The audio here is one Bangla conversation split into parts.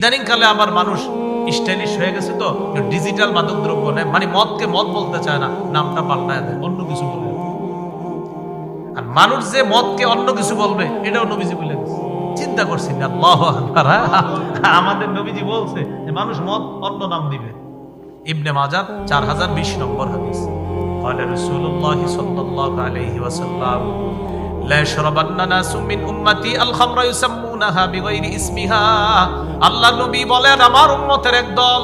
ইদানিং কালে আবার মানুষ স্টাইলিশ হয়ে গেছে তো ডিজিটাল মাদক দ্রব্য নেয় মানে মদকে মদ বলতে চায় না নামটা পাল্টায় দেয় অন্য কিছু বলে আর মানুষ যে মদকে অন্য কিছু বলবে এটাও নবীজি বলে গেছে। চিন্তা করছি না আল্লাহ আকবার, হ্যাঁ? আমাদের নবীজি বলছে যে মানুষ মদ অন্য নাম দিবে ইবনে মাজার চার হাজার বিশ নম্বর হাদিস قال رسول الله صلى الله عليه وسلم আল্লাহ নবী বলেন, আমার উম্মতের একদল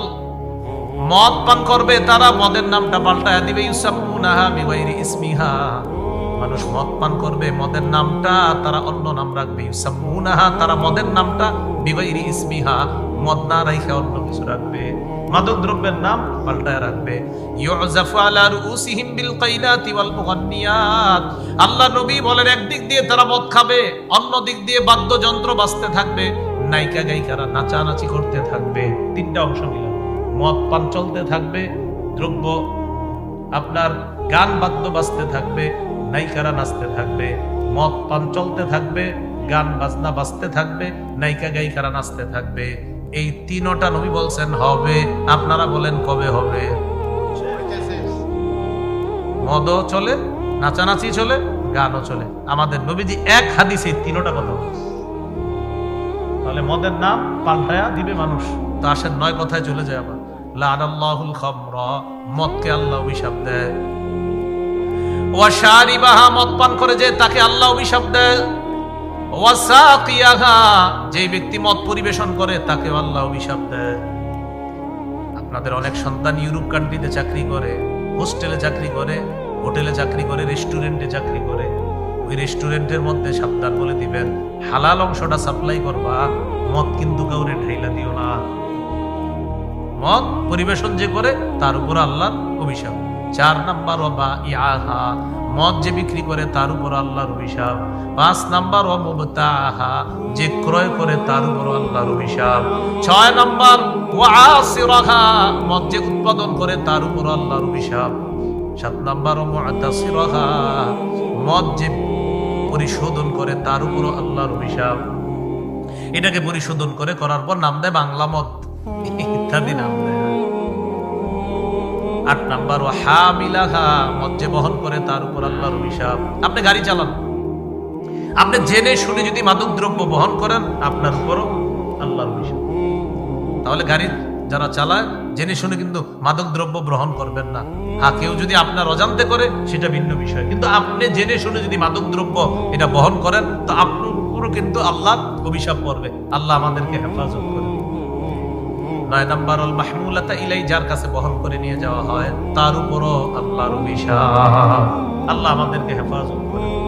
মদ পান করবে, তারা মদের নামটা পাল্টায় দিবে ইউসাম্মুনাহা বিগৈরি ইসমিহা। মানুষ মদ পান করবে, মদের নামটা তারা অন্য নাম রাখবে। ইউসাম্মুনাহা তারা মদের নামটা বিগাইরি ইসমিহা, মদ না রাইখে অন্য কিছু রাখবে। মাদক দ্রব্যের নাম পাল্টায় রাখবে। ইউজাফু আলা রুউসিহিম বিল কাইনাতি ওয়াল মুগান্নিয়াত। আল্লাহ নবী বলেন, একদিক দিয়ে তারা মদ খাবে, অন্য দিক দিয়ে বাদ্যযন্ত্র বাজতে থাকবে, নায়িকা গায়িকারা নাচানাচি করতে থাকবে, তিনটা অংশ মিলে। মদ পান চলতে থাকবে, দ্রব্য আপনার গান বাদ্য বাজতে থাকবে নায়িকারা নাচতে থাকবে, মদ পান চলতে থাকবে, গান বাজনা বাজতে থাকবে, নায়িকা গায়িকারা নাচতে থাকবে। এই তিনটা নবী বলছেন, হবে। আপনারা বলেন, কবে হবে? মদও চলে, নাচানাচি চলে, গানও চলে। আমাদের নবীজি এক হাদিসে তিনটা কথা তাহলে মদের নাম পাল্টায়া দিবে মানুষ। তো আসেন, নয় কথায় চলে যায় আবার। লানাল্লাহুল খামরা, মদকে আল্লাহ অভিশাপ দেয়। মদ পান করে যে তাকে আল্লাহ অভিশাপ দেয়। যে ব্যক্তি পরিবেশন করে তাকে আল্লাহ অভিশাপ দেয়। আপনাদের অনেক সন্তান ইউরোপ কান্ট্রিতে চাকরি করে, হোস্টেলে চাকরি করে, হোটেলে চাকরি করে, রেস্টুরেন্টে চাকরি করে। ওই রেস্টুরেন্টের মধ্যে সাবধান বলে দিবেন, হালাল অংশটা সাপ্লাই করবা, মদ কিন্তু কাউরে ঢাইলা দিও না। মদ পরিবেশন যে করে, তার উপর আল্লাহর অভিশাপ। চার নাম্বার অবা ইয়াহা মদ যে বিক্রি করে তার উপর আল্লাহর অভিশাপ। পাঁচ নাম্বার অমুবতাহা, যে ক্রয় করে তার উপর আল্লাহর অভিশাপ। ছয় নাম্বার ওয়াসিরাহা, মদ যে উৎপাদন করে তার উপর আল্লাহর অভিশাপ। সাত নাম্বার মুআতাসিরাহা মদ যে পরিশোধন করে তার উপর আল্লাহর অভিশাপ। এটাকে পরিশোধন করে করার পর নাম দেয় বাংলা মদ। ইত্যাদি নাম দেয়। আট নাম্বার ও হামিলাহা মজ্জে বহন করে তার উপর আল্লাহর অভিশাপ আপনি গাড়ি চালান। আপনি জেনে শুনে যদি মাদক দ্রব্য বহন করেন, আপনার উপরও আল্লাহর অভিশাপ তাহলে গাড়ি যারা চালায়, জেনে শুনে কিন্তু মাদক দ্রব্য গ্রহণ করবেন না। হ্যাঁ কেউ যদি আপনার অজান্তে করে, সেটা ভিন্ন বিষয়। কিন্তু আপনি জেনে শুনে যদি মাদক দ্রব্য এটা বহন করেন, তো আপনার উপরও কিন্তু আল্লাহ অভিশাপ পড়বে। আল্লাহ আমাদেরকে হেফাজত করে নয় নাম্বার অল মাহমুলাতা ইলাই যার কাছে বহন করে নিয়ে যাওয়া হয়, তার উপরও আল্লাহর অভিশাপ। আল্লাহ আমাদেরকে হেফাজত করে।